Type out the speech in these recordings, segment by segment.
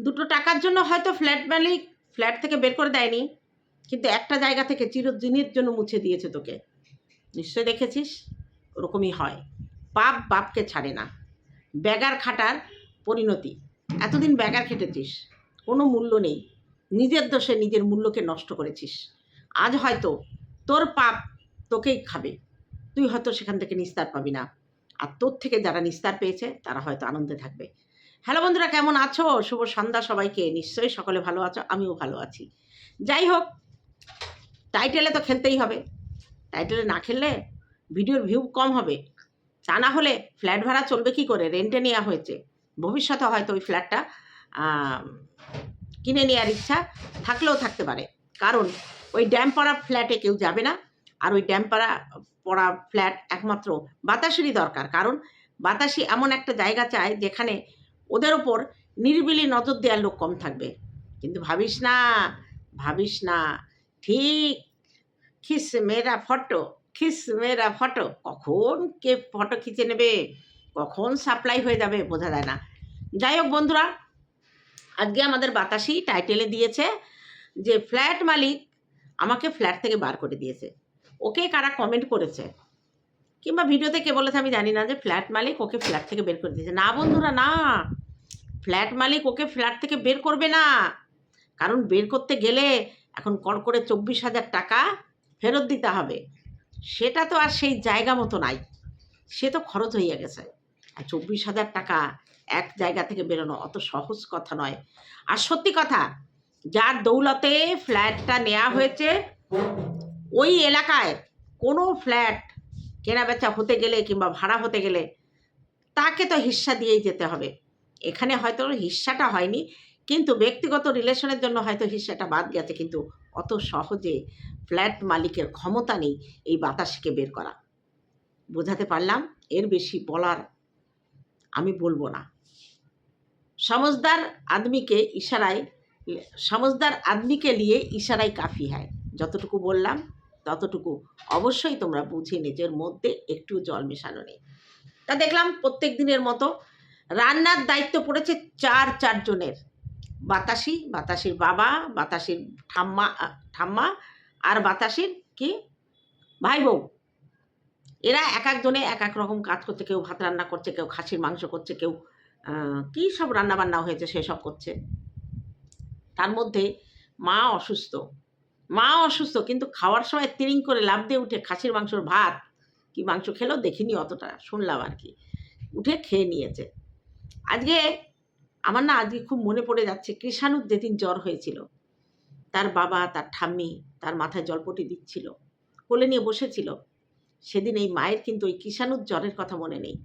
দুটো টাকার জন্য হয়তো ফ্ল্যাট মালিক ফ্ল্যাট থেকে বের করে দেয়নি, কিন্তু একটা জায়গা থেকে চিরদিনের জন্য মুছে দিয়েছে তোকে। নিশ্চয় দেখেছিস? ওরকমই হয়। পাপ বাপকে ছাড়ে না। ব্যাগার খাটার পরিণতি। এতদিন ব্যাগার খেটেছিস। কোনো মূল্য নেই। নিজের দোষে নিজের মূল্যকে নষ্ট করেছিস। আজ হয়তো তোর পাপ তোকেই খাবে। তুই হয়তো সেখান থেকে নিস্তার পাবি না। আর তোর থেকে যারা নিস্তার পেয়েছে, তারা হয়তো আনন্দে থাকবে। হ্যালো বন্ধুরা, কেমন আছো? শুভ সন্ধ্যা সবাইকে। নিশ্চয়ই সকলে ভালো আছো, আমিও ভালো আছি। যাই হোক টাইটেলে তো খেলতেই হবে। টাইটেলে না খেললে ভিডিওর ভিউ কম হবে। তা না হলে ফ্ল্যাট ভাড়া চলবে কি করে? রেন্টে নেওয়া হয়েছে। ভবিষ্যতে হয়তো ওই ফ্ল্যাটটা কিনে নেওয়ার ইচ্ছা থাকলেও থাকতে পারে। কারণ ওই ড্যাম পড়া ফ্ল্যাটে কেউ যাবে না, আর ওই ড্যাম পড়া পড়া ফ্ল্যাট একমাত্র বাতাসেরই দরকার। কারণ বাতাসি এমন একটা জায়গা চায় যেখানে ওদের ওপর নিরিবিলি নজর দেওয়ার লোক কম থাকবে। কিন্তু ভাবিস না ভাবিস না, ঠিক খিস মেয়েরা ফটো, খিস মেয়েরা ফটো, কখন কে ফটো খিচে নেবে, কখন সাপ্লাই হয়ে যাবে বোঝা যায় না। যাই হোক বন্ধুরা, আজকে আমাদের বাতাসি টাইটেলে দিয়েছে যে ফ্ল্যাট মালিক আমাকে ফ্ল্যাট থেকে বার করে দিয়েছে। ওকে কারা কমেন্ট করেছে? কিংবা ভিডিওতে কে বলেছে আমি জানি না যে ফ্ল্যাট মালিক ওকে ফ্ল্যাট থেকে বের করে দিয়েছে। না বন্ধুরা, না। ফ্ল্যাট মালিক ওকে ফ্ল্যাট থেকে বের করবে না। কারণ বের করতে গেলে এখন কর করে চব্বিশ হাজার টাকা ফেরত দিতে হবে। সেটা তো আর সেই জায়গা মতো নাই। সে তো খরচ হয়ে গেছে। আর চব্বিশ হাজার টাকা এক জায়গা থেকে বেরোনো অত সহজ কথা নয়। আর সত্যি কথা, যার দৌলতে ফ্ল্যাটটা নেওয়া হয়েছে, ওই এলাকায় কোনো ফ্ল্যাট কেনা বেচা হতে গেলে কিংবা ভাড়া হতে গেলে তাকে তো হিস্সা দিয়েই যেতে হবে। এখানে হয়তো হিস্সাটা হয়নি, কিন্তু ব্যক্তিগত রিলেশনের জন্য হয়তো হিস্সাটা বাদ গেছে, কিন্তু অত সহজে ফ্ল্যাট মালিকের ক্ষমতা নেই এই বাতাসকে বের করা। বোঝাতে পারলাম? এর বেশি বলার আমি বলব না। সমজদার আদমিকে ইশারায় সমজদার আদমিকে নিয়ে ইশারায় কাফি হয়, যতটুকু বললাম। ততটুকু অবশ্যই তোমরা বুঝে নিজের মধ্যে একটু জল মেশানো নেই তা দেখলাম প্রত্যেক দিনের মতো রান্নার দায়িত্ব পড়েছে চার চারজনের। বাতাসি, বাতাসির বাবা, বাতাসির ঠাম্মা ঠাম্মা আর বাতাসির কি? ভাই বউ এরা এক একজনে এক এক রকম কাজ করছে, কেউ ভাত রান্না করছে, কেউ খাসির মাংস করছে, কেউ কী সব রান্না বান্না হয়েছে সেসব করছে। তার মধ্যে মা অসুস্থ। মা অসুস্থ, কিন্তু খাওয়ার সময় তিরিং করে লাভ দিয়ে উঠে খাসির মাংসর ভাত কি মাংস খেলো দেখিনি অতটা, শুনলাম আর কি। উঠে খেয়ে নিয়েছে। আজকে আমার না আজকে খুব মনে পড়ে যাচ্ছে, কৃষাণুর যেদিন জ্বর হয়েছিল, তার বাবা, তার ঠাম্মি, তার মাথায় জলপটি দিচ্ছিল, কোলে নিয়ে বসেছিল। সেদিন এই মায়ের কিন্তু ওই কৃষাণুর জ্বরের কথা মনে নেই।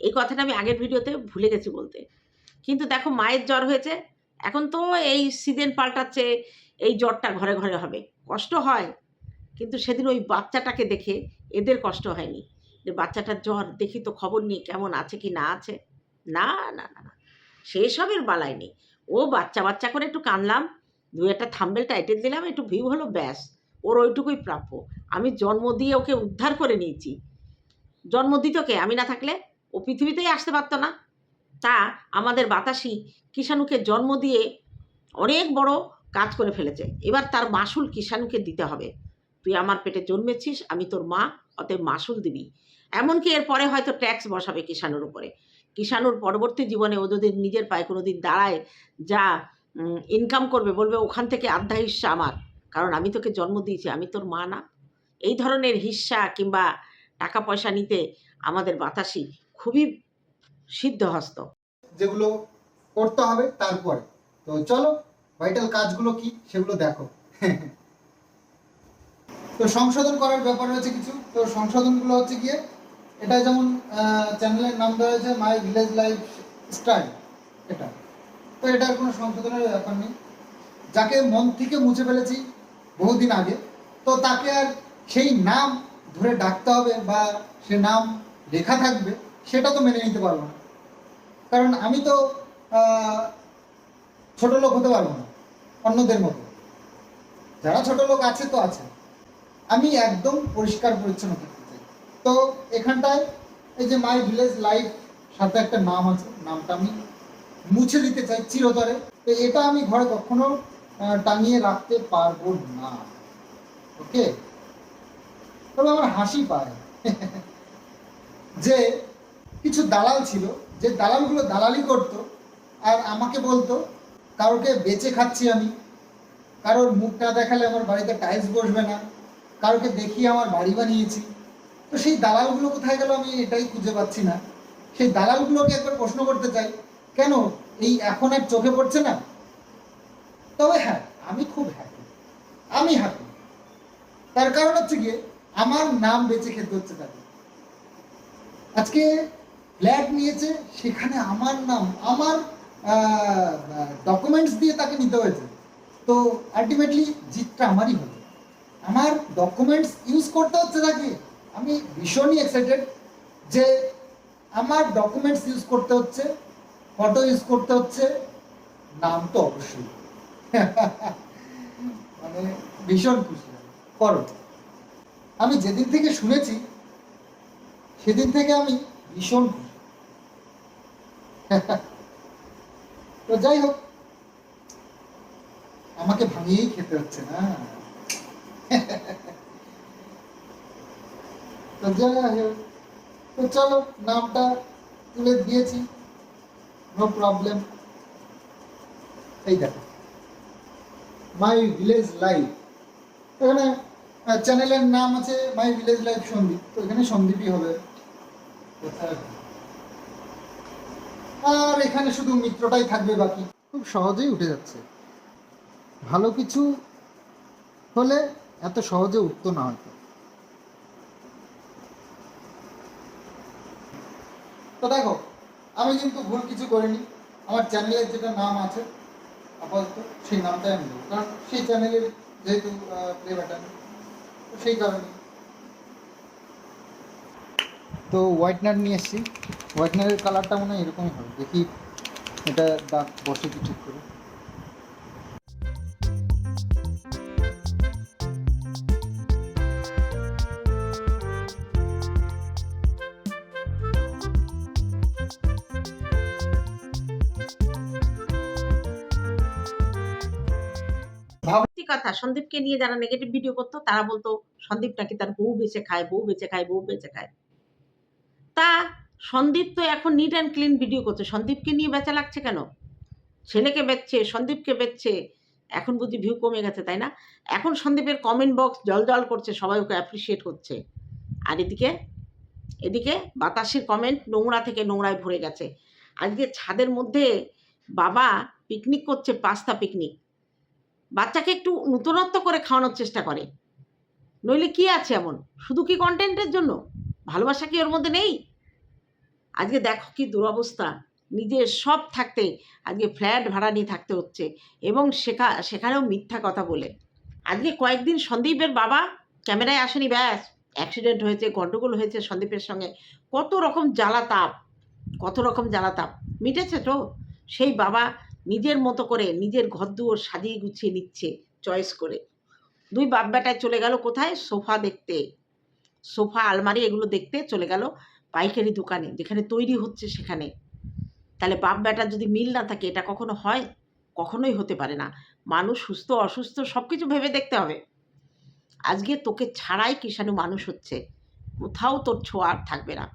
এই কথাটা আমি আগের ভিডিওতে ভুলে গেছি বলতে। কিন্তু দেখো মায়ের জ্বর হয়েছে, এখন তো এই সিজন পাল্টাচ্ছে এই জ্বরটা ঘরে ঘরে হবে। কষ্ট হয়, কিন্তু সেদিন ওই বাচ্চাটাকে দেখে এদের কষ্ট হয়নি। যে বাচ্চাটার জ্বর, দেখি তো খবর নিয়ে কেমন আছে কি না আছে। না না না না সেসবের বালাই নেই। ও বাচ্চা বাচ্চা করে একটু কানলাম দু একটা থাম্বেল টাইটেল দিলাম, একটু ভিউ হলো, ব্যাস। ওর ওইটুকুই প্রাপ্য। আমি জন্ম দিয়ে ওকে উদ্ধার করে নিয়েছি। জন্ম দিত কে? আমি না থাকলে ও পৃথিবীতেই আসতে পারতো না। তা আমাদের বাতাসি কিষাণুকে জন্ম দিয়ে অনেক বড় কাজ করে ফেলেছে। এবার তার মাসুল কিষাণুকে দিতে হবে। তুই আমার পেটে জন্মেছিস, আমি তোর মা, অতএব মাসুল দিবি। এমনকি এরপরে হয়তো ট্যাক্স বসাবে কিষাণুর উপরে। কিষাণুর পরবর্তী জীবনে ও যদি নিজের পায়ে কোনো দিন দাঁড়ায়, যা ইনকাম করবে, বলবে ওখান থেকে আধা হিস্সা আমার। কারণ আমি তোকে জন্ম দিয়েছি, আমি তোর মা না। এই ধরনের হিস্সা কিংবা টাকা পয়সা নিতে আমাদের বাতাসি খুবই সিদ্ধহস্ত। যেগুলো করতে হবে তারপরে। তো চলো ভাইটাল কাজগুলো কি সেগুলো দেখো। তো সংশোধন করার ব্যাপার রয়েছে কিছু। তো সংশোধনগুলো হচ্ছে গিয়ে, এটা যেমন চ্যানেলের নাম দেওয়া হয়েছে মাই ভিলেজ লাইফ স্টাইল এটা। তো এটার কোনো সংশোধনের ব্যাপার নেই। যাকে মন থেকে মুছে ফেলেছি বহুদিন আগে, তো তাকে আর সেই নাম ধরে ডাকতে হবে বা সে নাম লেখা থাকবে, সেটা তো মেনে নিতে পারব না। কারণ আমি তো ছোট লোক হতে পারব না। অন্যদের মতো। যারা ছোট লোক আছে তো আছে। আমি একদম পরিষ্কার পরিচ্ছন্ন থাকতে চাই। তো এখানটায় এই যে মাই ভিলেজ লাইফ সাথে একটা নাম আছে, নামটা আমি মুছে দিতে চাই চিরতরে। তো এটা আমি ঘরে কখনো টাঙিয়ে রাখতে পারব না। ওকে? তবে আমার হাসি পায়। যে কিছু দালাল ছিল, যে দালালগুলো দালালি করতো আর আমাকে বলতো কারোকে বেচে খাচ্ছি আমি, কারোর মুখ না দেখালে আমার বাড়িতে টাইলস বসবে না, কারোকে দেখিয়ে আমার বাড়ি বানিয়েছি। তো সেই দালালগুলো কোথায় গেল আমি এটাই খুঁজে পাচ্ছি না। সেই দালালগুলোকে একবার প্রশ্ন করতে চাই, কেন এই এখন আর চোখে পড়ছে না? তবে হ্যাঁ আমি খুব হ্যাপি আমি হ্যাপি তার কারণ হচ্ছে গিয়ে আমার নাম বেঁচে খেতে হচ্ছে তাকে আজকে ফ্ল্যাট নিয়েছে, সেখানে আমার নাম, আমার ডকুমেন্টস দিয়ে তাকে নিতে হয়েছে। তো আলটিমেটলি জিতটা আমারই হলো আমার ডকুমেন্টস ইউজ করতে হচ্ছে তাকে। আমি ভীষণই এক্সাইটেড যে আমার ডকুমেন্টস ইউজ করতে হচ্ছে ফটো ইউজ করতে হচ্ছে, নাম তো অবশ্যই। মানে ভীষণ খুশি করো আমি যেদিন থেকে শুনেছি, সেদিন থেকে আমি ভীষণ খুশি। তো যাই হোক, আমাকে ভাঙিয়েই খেতে হচ্ছে না। তো যাই তো চলো, নামটা তুলে দিয়েছি। নো প্রবলেম এই দেখো। মাই ভিলেজ লাইফ এখানে চ্যানেলের নাম আছে মাই ভিলেজ লাইফ সন্দীপ। তো এখানে সন্দীপই হবে। আর এখানে শুধু মিত্রটাই থাকবে বাকি। খুব সহজেই উঠে যাচ্ছে। ভালো কিছু হলে এত সহজে উঠতো না হয়তো। তো দেখো, আমি কিন্তু ভুল কিছু করিনি। আমার চ্যানেলের যেটা নাম আছে, আপাতত সেই নামটাই আমি কারণ সেই চ্যানেলের যেহেতু প্লে বাটন সেই কারণে তো হোয়াইটনার নিয়ে এসেছি। হোয়াইটনারের কালারটা মনে হয় এরকমই হবে। দেখি এটা দাগ বসে কি ঠিক করে। কথা, সন্দীপকে নিয়ে যারা নেগেটিভ ভিডিও করতো, তারা বলতো সন্দীপ নাকি তার বউ বেঁচে খায়, বউ বেঁচে খায়, বউ বেঁচে খায়। তা সন্দীপ তো এখন নিট অ্যান্ড ক্লিন ভিডিও করছে। সন্দীপকে নিয়ে বেচা লাগছে কেন? ছেলেকে বেচছে, সন্দীপকে বেচছে। এখন বুঝি ভিউ কমে গেছে, তাই না? এখন সন্দীপের কমেন্ট বক্স জল জল করছে, সবাই ওকে অ্যাপ্রিসিয়েট করছে। আর এদিকে এদিকে বাতাসের কমেন্ট নোংরা থেকে নোংরায় ভরে গেছে। আজকে ছাদের মধ্যে বাবা পিকনিক করছে, পাস্তা পিকনিক বাচ্চাকে একটু নূতনত্ব করে খাওয়ানোর চেষ্টা করে। নইলে কি আছে এমন? শুধু কি কন্টেন্টের জন্য? ভালোবাসা কি ওর মধ্যে নেই? আজকে দেখো কি দুরবস্থা। নিজের সব থাকতে আজকে ফ্ল্যাট ভাড়া নিয়ে থাকতে হচ্ছে এবং শেখা সেখানেও মিথ্যা কথা বলে। আজকে কয়েকদিন সন্দীপের বাবা ক্যামেরায় আসেনি, ব্যাস। অ্যাক্সিডেন্ট হয়েছে গণ্ডগোল হয়েছে সন্দীপের সঙ্গে। কত রকম জ্বালা তাপ কত রকম জ্বালা তাপ মিটেছে তো? সেই বাবা নিজের মতো করে নিজের ঘরদুয়ার সাজিয়ে গুছিয়ে নিচ্ছে চয়েস করে। দুই বাপ বেটায় চলে গেল কোথায়? সোফা দেখতে। সোফা, আলমারি, এগুলো দেখতে চলে গেল। পাইকারি দোকানে, যেখানে তৈরি হচ্ছে সেখানে। তাহলে বাপ বেটার যদি মিল না থাকে, এটা কখনো হয়? কখনোই হতে পারে না। মানুষ সুস্থ, অসুস্থ সব কিছু ভেবে দেখতে হবে। আজকে তোকে ছাড়াই কিষাণু মানুষ হচ্ছে। কোথাও তোর ছোঁয়া আর থাকবে না।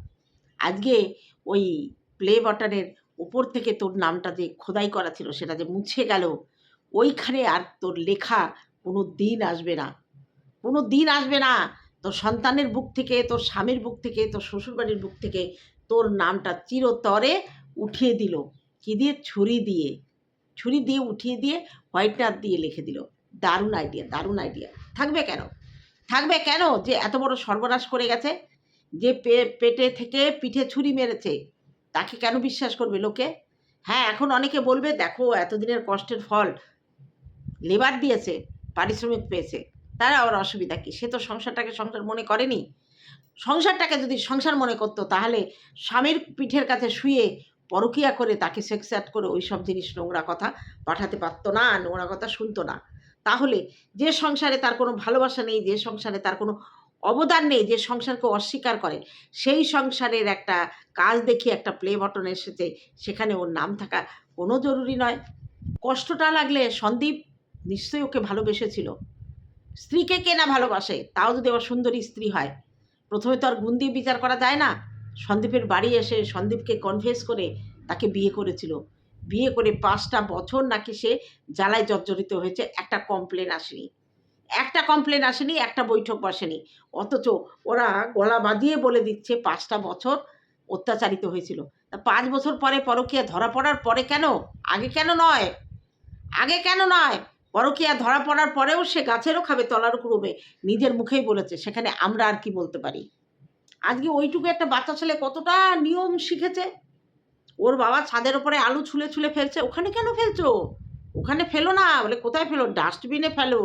আজকে ওই প্লে বাটনের উপর থেকে তোর নামটা যে খোদাই করা ছিল, সেটা যে মুছে গেল, ওইখানে আর তোর লেখা কোনো দিন আসবে না। কোনো দিন আসবে না। তোর সন্তানের বুক থেকে, তোর স্বামীর বুক থেকে, তোর শ্বশুরবাড়ির বুক থেকে তোর নামটা চিরতরে উঠিয়ে দিল। কি দিয়ে? ছুরি দিয়ে। ছুরি দিয়ে উঠিয়ে দিয়ে হোয়াইটনার দিয়ে লিখে দিল। দারুণ আইডিয়া দারুণ আইডিয়া থাকবে কেন? থাকবে কেন যে এত বড় সর্বনাশ করে গেছে? যে পেটে থেকে পিঠে ছুরি মেরেছে। তাকে কেন বিশ্বাস করবে লোকে? হ্যাঁ এখন অনেকে বলবে, দেখো, এতদিনের কষ্টের ফল। লেবার দিয়েছে, পারিশ্রমিক পেয়েছে। তারা আবার অসুবিধা কী? সে তো সংসারটাকে সংসার মনে করেনি। সংসারটাকে যদি সংসার মনে করতো, তাহলে স্বামীর পিঠের কাছে শুয়ে পরকিয়া করে তাকে সেক্স অ্যাড করে ওই সব জিনিস নোংরা কথা পাঠাতে পারতো না, নোংরা কথা শুনতো না। তাহলে যে সংসারে তার কোনো ভালোবাসা নেই, যে সংসারে তার কোনো অবদান নেই, যে সংসারকে অস্বীকার করে, সেই সংসারের একটা কাজ দেখিয়ে একটা প্লে বটন এসেছে, সেখানে ওর নাম থাকা কোনো জরুরি নয়। কষ্টটা লাগলে সন্দীপ নিশ্চয়ই ওকে ভালোবেসেছিল। স্ত্রীকে কে না ভালোবাসে, তাও যদি আবার সুন্দরী স্ত্রী হয়। প্রথমে তো আর গুণ দিয়ে বিচার করা যায় না। সন্দীপের বাড়ি এসে সন্দীপকে কনফেস করে তাকে বিয়ে করেছিল। বিয়ে করে পাঁচটা বছর নাকি সে জ্বালায় জর্জরিত হয়েছে, একটা কমপ্লেন আসেনি। একটা কমপ্লেন আসেনি, একটা বৈঠক বসেনি। অথচ ওরা গলা বাঁধিয়ে বলে দিচ্ছে পাঁচটা বছর অত্যাচারিত হয়েছিল। তা পাঁচ বছর পরে পরকীয়া ধরা পড়ার পরে কেন? আগে কেন নয়? আগে কেন নয়? পরকীয়া ধরা পড়ার পরেও সে গাছেরও খাবে তলারও কুড়বে। নিজের মুখেই বলেছে, সেখানে আমরা আর কি বলতে পারি? আজকে ওইটুকু একটা বাচ্চা ছেলে কতটা নিয়ম শিখেছে? ওর বাবা ছাদের ওপরে আলু ছুলে ছুলে ফেলছে, ওখানে কেন ফেলছো? ওখানে ফেলো না, বলে কোথায় ফেলো? ডাস্টবিনে ফেলো।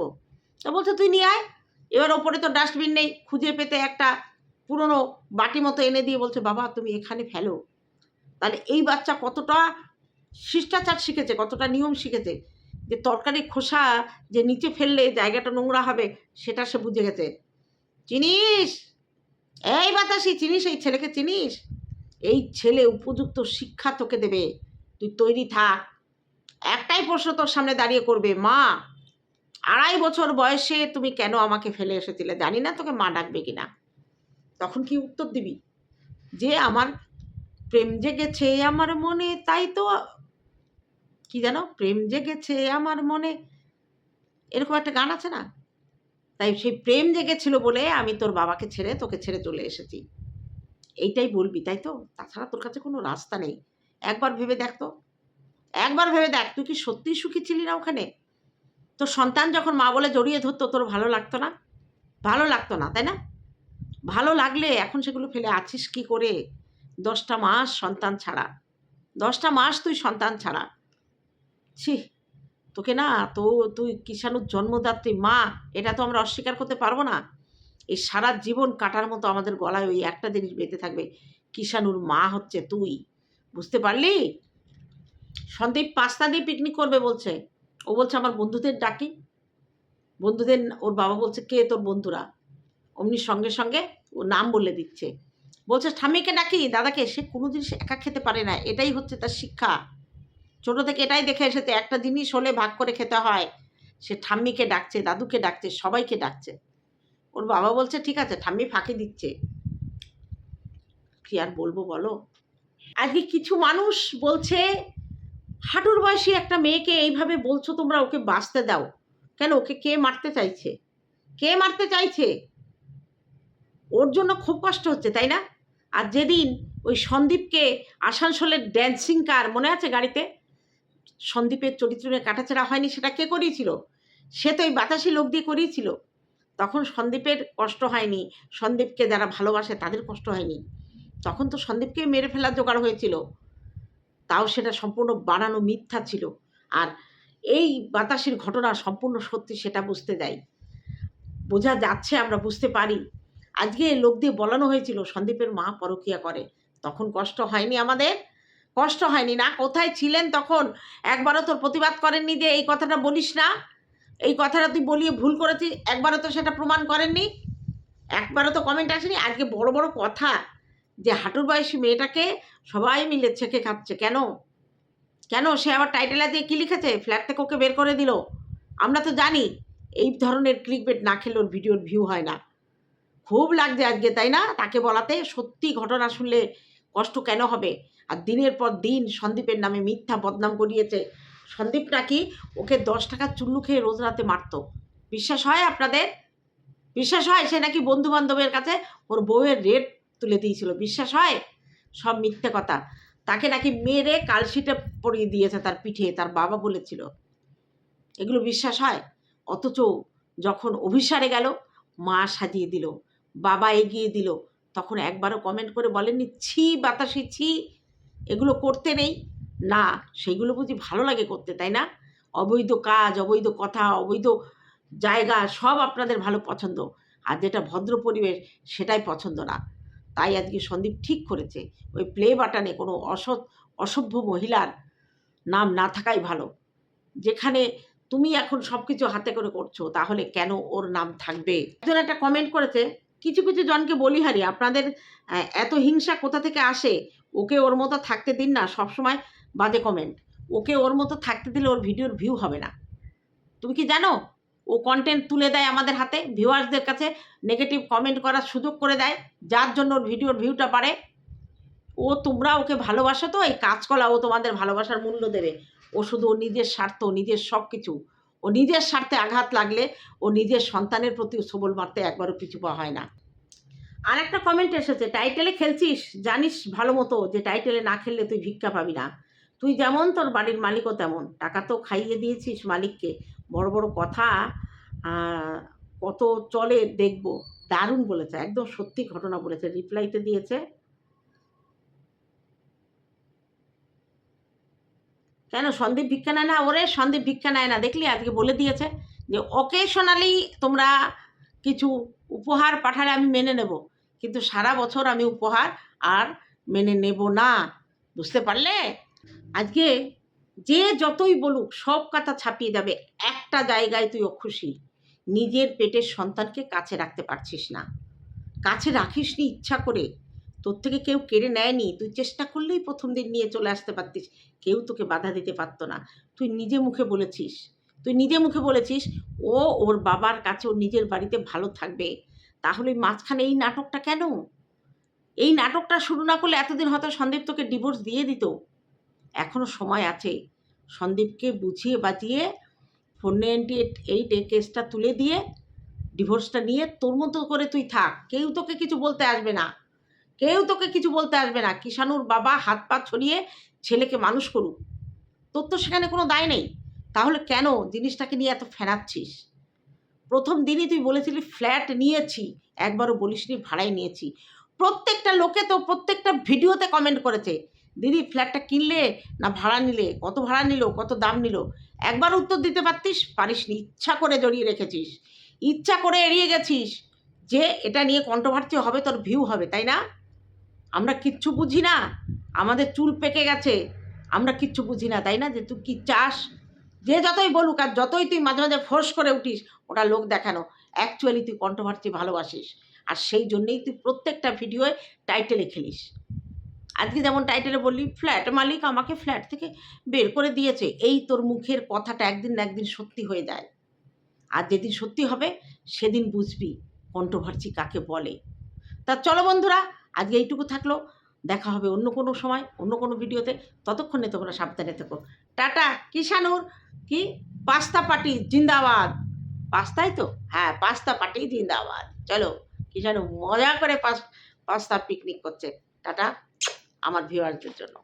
তা বলছে, তুই নিয়ে আয়। এবার ওপরে তো ডাস্টবিন নেই, খুঁজে পেতে একটা পুরনো বাটি মতো এনে দিয়ে বলছে, বাবা, তুমি এখানে ফেলো। তাহলে এই বাচ্চা কতটা শিষ্টাচার শিখেছে, কতটা নিয়ম শিখেছে? যে তরকারি খোসা যে নিচে ফেললে জায়গাটা নোংরা হবে, সেটা সে বুঝে গেছে। চিনিস? এই বাতাসি, চিনিস এই ছেলেকে, চিনিস? এই ছেলে উপযুক্ত শিক্ষা তোকে দেবে। তুই তৈরি থাক। একটাই প্রশ্ন তোর সামনে দাঁড়িয়ে করবে, মা, আড়াই বছর বয়সে তুমি কেন আমাকে ফেলে এসেছিলে? জানি না তোকে মা ডাকবে কিনা। তখন কি উত্তর দিবি? যে আমার প্রেম জেগেছে আমার মনে, তাই তো কি জানো প্রেম জেগেছে আমার মনে। এরকম একটা গান আছে না? তাই সেই প্রেম জেগেছিল বলে আমি তোর বাবাকে ছেড়ে তোকে ছেড়ে চলে এসেছি। এইটাই বলবি, তাই তো? তাছাড়া তোর কাছে কোনো রাস্তা নেই। একবার ভেবে দেখ তো। একবার ভেবে দেখ, তুই কি সত্যিই সুখী ছিলি না ওখানে? তোর সন্তান যখন মা বলে জড়িয়ে ধরতো, তোর ভালো লাগতো না? ভালো লাগতো না, তাই না? ভালো লাগলে এখন সেগুলো ফেলে আছিস কি করে? দশটা মাস সন্তান ছাড়া। দশটা মাস তুই সন্তান ছাড়া। ছি, তোকে না তো তুই কিষাণুর জন্মদাত্রী, মা, এটা তো আমরা অস্বীকার করতে পারব না। এই সারা জীবন কাটার মতো আমাদের গলায় ওই একটা জিনিস বেঁধে থাকবে, কিষাণুর মা হচ্ছে তুই। বুঝতে পারলি? সন্দীপ পাস্তা দিয়ে পিকনিক করবে বলছে। ও বলছে, আমার বন্ধুদের ডাকি। বন্ধুদের, ওর বাবা বলছে, কে তোর বন্ধুরা? অমনি সঙ্গে সঙ্গে ও নাম বলে দিচ্ছে। বলছে, ঠাম্মিকে ডাকি, দাদাকে, সে কোনো জিনিস একা খেতে পারে না, এটাই হচ্ছে তার শিক্ষা। ছোট থেকে এটাই দেখে এসেছে, একটা জিনিস হলে ভাগ করে খেতে হয়। সে ঠাম্মিকে ডাকছে, দাদুকে ডাকছে, সবাইকে ডাকছে। ওর বাবা বলছে, ঠিক আছে, ঠাম্মি ফাঁকি দিচ্ছে। কি আর বলব বলো? আজকে কিছু মানুষ বলছে, হাঁটুর বয়সী একটা মেয়েকে এইভাবে বলছো তোমরা, ওকে বাঁচতে দাও। কেন? ওকে কে মারতে চাইছে? কে মারতে চাইছে? ওর জন্য খুব কষ্ট হচ্ছে, তাই না? আর যেদিন ওই সন্দীপকে আসানসোলের ড্যান্সিং কার মনে আছে গাড়িতে? সন্দীপের চরিত্র কাটাছেড়া হয়নি, সেটা কে করিয়েছিল? সে তো ওই বাতাসি লোক দিয়ে করিয়েছিল। তখন সন্দীপের কষ্ট হয়নি, সন্দীপকে যারা ভালোবাসে তাদের কষ্ট হয়নি। তখন তো সন্দীপকে মেরে ফেলার জোগাড় হয়েছিল। তাও সেটা সম্পূর্ণ বানানো মিথ্যা ছিল। আর এই বাতাসের ঘটনা সম্পূর্ণ সত্যি সেটা বুঝতে যাই বোঝা যাচ্ছে আমরা বুঝতে পারি। আজকে লোক দিয়ে বলানো হয়েছিল সন্দীপের মা পরকিয়া করে। তখন কষ্ট হয়নি আমাদের? কষ্ট হয়নি। না, কোথায় ছিলেন তখন? একবারও তোর প্রতিবাদ করেননি যে এই কথাটা বলিস না। এই কথাটা তুই বলিয়ে ভুল করেছিস। একবারও তো সেটা প্রমাণ করেননি। একবারও তো কমেন্ট আসেনি। আজকে বড় বড় কথা যে হাঁটুর বয়সী মেয়েটাকে সবাই মিলে ছেঁকে খাচ্ছে। কেন? কেন? সে আবার টাইটেলা দিয়ে কী লিখেছে? ফ্ল্যাট থেকে ওকে বের করে দিল। আমরা তো জানি এই ধরনের ক্লিক ক্লিকবেট না খেলে ওর ভিডিওর ভিউ হয় না। খুব লাগছে আজকে, তাই না? তাকে বলাতে সত্যি ঘটনা শুনলে কষ্ট কেন হবে? আর দিনের পর দিন সন্দীপের নামে মিথ্যা বদনাম করিয়েছে। সন্দীপ নাকি ওকে দশ টাকা চুল্লু খেয়ে রোজ রাতে মারতো। বিশ্বাস হয় আপনাদের? বিশ্বাস হয়? সে নাকি বন্ধু বান্ধবের কাছে ওর বউয়ের রেট তুলে দিয়েছিল। বিশ্বাস হয়? সব মিথ্যে কথা। তাকে নাকি মেরে কালশিটে পরিয়ে দিয়েছে তার পিঠে, তার বাবা বলেছিল। এগুলো বিশ্বাস হয়? অথচ যখন অভিসারে গেল, মা সাজিয়ে দিল, বাবা এগিয়ে দিল, তখন একবারও কমেন্ট করে বলেননি, ছি বাতাসি, ছি। এগুলো করতে নেই। না সেইগুলো বুঝি ভালো লাগে করতে, তাই না? অবৈধ কাজ, অবৈধ কথা, অবৈধ জায়গা, সব আপনাদের ভালো পছন্দ। আর যেটা ভদ্র পরিবেশ, সেটাই পছন্দ না। তাই আজকে সন্দীপ ঠিক করেছে, ওই প্লে বাটনে কোনো অসৎ, অসভ্য মহিলার নাম না থাকাই ভালো। যেখানে তুমি এখন সব কিছু হাতে করে করছ, তাহলে কেন ওর নাম থাকবে? একজন একটা কমেন্ট করেছে, কিছু কিছু জনকে বলি হারি, আপনাদের এত হিংসা কোথা থেকে আসে? ওকে ওর মতো থাকতে দিন না, সবসময় বাজে কমেন্ট ওকে ওর মতো থাকতে দিলে ওর ভিডিওর ভিউ হবে না। তুমি কি জানো? ও কন্টেন্ট তুলে দেয় আমাদের হাতে ভিউয়ার্সদের কাছে নেগেটিভ কমেন্ট করার সুযোগ করে দেয়, যার জন্য ওর ভিডিওর ভিউটা বাড়ে। ও তোমরা ওকে ভালোবাসো তো, এই কাজ কলা ও তোমাদের ভালোবাসার মূল্য দেবে। ও শুধু ও নিজের স্বার্থ নিজের সব কিছু ও নিজের স্বার্থে আঘাত লাগলে ও নিজের সন্তানের প্রতি সবল মারতে একবারও পিছু পাওয়া হয় না। আর একটা কমেন্ট এসেছে টাইটেলে খেলছিস? জানিস ভালো মতো যে টাইটেলে না খেললে তুই ভিক্ষা পাবি না। তুই যেমন তোর বাড়ির মালিকও তেমন। টাকা তো খাইয়ে দিয়েছিস মালিককে। বড় বড় কথা কত চলে দেখব। দারুণ বলেছে, একদম সত্যি ঘটনা বলেছে। রিপ্লাইতে দিয়েছে। কেন সন্দীপ ভিক্ষা নেয় না? ওরে সন্দীপ ভিক্ষা নেয় না। দেখলি আজকে বলে দিয়েছে যে অকেশনালি তোমরা কিছু উপহার পাঠালে আমি মেনে নেব। কিন্তু সারা বছর আমি উপহার আর মেনে নেব না। বুঝতে পারলে? আজকে যে যতই বলুক, সব কথা ছাপিয়ে যাবে। একটা জায়গায় তুই খুশি। নিজের পেটের সন্তানকে কাছে রাখতে পারছিস না। কাছে রাখিস নি ইচ্ছা করে। তোর থেকে কেউ কেড়ে নেয়নি। তুই চেষ্টা করলেই প্রথম দিন নিয়ে চলে আসতে পারতিস। কেউ তোকে বাধা দিতে পারতো না। তুই নিজে মুখে বলেছিস। তুই নিজে মুখে বলেছিস, ও ওর বাবার কাছে ওর নিজের বাড়িতে ভালো থাকবে। তাহলে মাঝখানে এই নাটকটা কেন? এই নাটকটা শুরু না করলে এতদিন হয়তো সন্দীপ তোকে ডিভোর্স দিয়ে দিত। এখনও সময় আছে। সন্দীপকে বুঝিয়ে বাঁচিয়ে ফোর নাইনটি এইট এইট এই কেসটা তুলে দিয়ে ডিভোর্সটা নিয়ে তোর মতো করে তুই থাক। কেউ তোকে কিছু বলতে আসবে না। কেউ তোকে কিছু বলতে আসবে না। কিষানুর বাবা হাত পা ছড়িয়ে ছেলেকে মানুষ করুক। তোর তো সেখানে কোনো দায় নেই। তাহলে কেন জিনিসটাকে নিয়ে এত ফেরাচ্ছিস প্রথম দিনই তুই বলেছিলি ফ্ল্যাট নিয়েছি, একবারও বলিসনি ভাড়ায় নিয়েছি। প্রত্যেকটা লোকে তো প্রত্যেকটা ভিডিওতে কমেন্ট করেছে, দিদি, ফ্ল্যাটটা কিনলে না ভাড়া নিলে? কত ভাড়া নিল? কত দাম নিল? একবার উত্তর দিতে পারতিস? পারিসনি। ইচ্ছা করে জড়িয়ে রেখেছিস। ইচ্ছা করে এড়িয়ে গেছিস যে এটা নিয়ে কন্ট্রোভার্সি হবে, তোর ভিউ হবে, তাই না? আমরা কিচ্ছু বুঝি না। আমাদের চুল পেকে গেছে। আমরা কিচ্ছু বুঝি না, তাই না? যে তুই কি চাস যে যতই বলুক আর যতই তুই মাঝে মাঝে ফোর্স করে উঠিস, ওটা লোক দেখানো। অ্যাকচুয়ালি তুই কন্ট্রোভার্সি ভালোবাসিস। আর সেই জন্যেই তুই প্রত্যেকটা ভিডিওয়ে টাইটেলে খেলিস। আজকে যেমন টাইটেলে বললি, ফ্ল্যাট মালিক আমাকে ফ্ল্যাট থেকে বের করে দিয়েছে। এই তোর মুখের কথাটা একদিন না একদিন সত্যি হয়ে যায়। আর যেদিন সত্যি হবে, সেদিন বুঝবি কন্ট্রোভার্সি কাকে বলে। তা চলো বন্ধুরা, আজকে এইটুকু থাকল। দেখা হবে অন্য কোনো সময়, অন্য কোনো ভিডিওতে। ততক্ষণে তোমরা সাবধানে থেকো। টাটা কিষানুর কি? পাস্তা পার্টি, জিন্দাবাদ। পাস্তাই তো? হ্যাঁ পাস্তা পার্টি, জিন্দাবাদ। চলো কিষানু মজা করে পাস পাস্তা পিকনিক করছে। টাটা, আমার ভিউয়ারদের জন্য।